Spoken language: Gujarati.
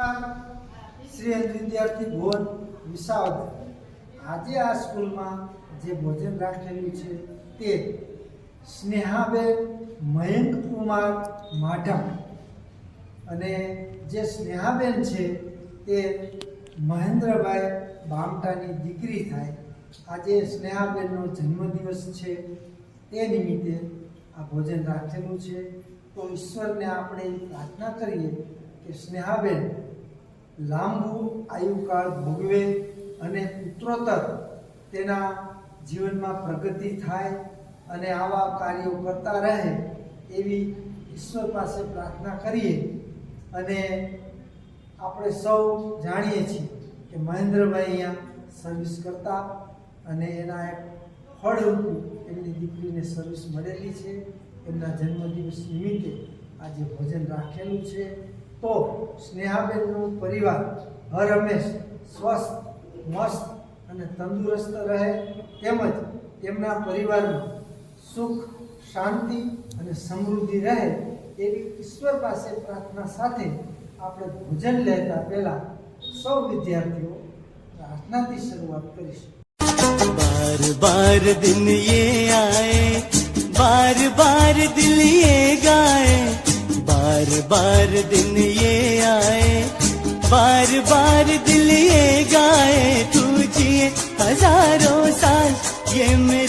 શ્રી વિદ્યાર્થી ભુવન વિસાવદર. આજે આ સ્કૂલમાં જે ભોજન રાખેલું છે તે સ્નેહાબેન મયંક કુમાર માઢમ અને જે સ્નેહાબેન છે તે મહેન્દ્રભાઈ બામટાની દીકરી થાય. આજે સ્નેહાબેનનો જન્મદિવસ છે. તે નિમિત્તે આ ભોજન રાખેલું છે. તો ઈશ્વરને આપણે પ્રાર્થના કરીએ કે સ્નેહાબેન લાંબુ આયુકાળ ભોગવે અને ઉત્તરોત્તર તેના જીવનમાં પ્રગતિ થાય અને આવા કાર્યો કરતા રહે એવી ઈશ્વર પાસે પ્રાર્થના કરીએ અને આપણે સૌ જાણીએ છીએ કે મહેન્દ્રભાઈ અહીંયા સર્વિસ કરતા અને એના એક ફળરૂપ એમની દીકરીને સર્વિસ મળેલી છે. એમના જન્મદિવસ નિમિત્તે આજે ભોજન રાખેલું છે. તો સ્નેહાબેનનું પરિવાર હર હંમેશ સ્વસ્થ મસ્ત અને તંદુરસ્ત રહે તેમજ તેમના પરિવારમાં સુખ શાંતિ અને સમૃદ્ધિ રહે એવી ઈશ્વર પાસે પ્રાર્થના સાથે આપણે ભોજન લેતા પહેલા સૌ વિદ્યાર્થીઓ પ્રાર્થનાથી શરૂઆત કરીશું बार बार दिन ये आए बार बार दिल ये गाए बार बार दिन ये आए बार बार दिल ये गाए तू जिए हजारों साल ये मेरे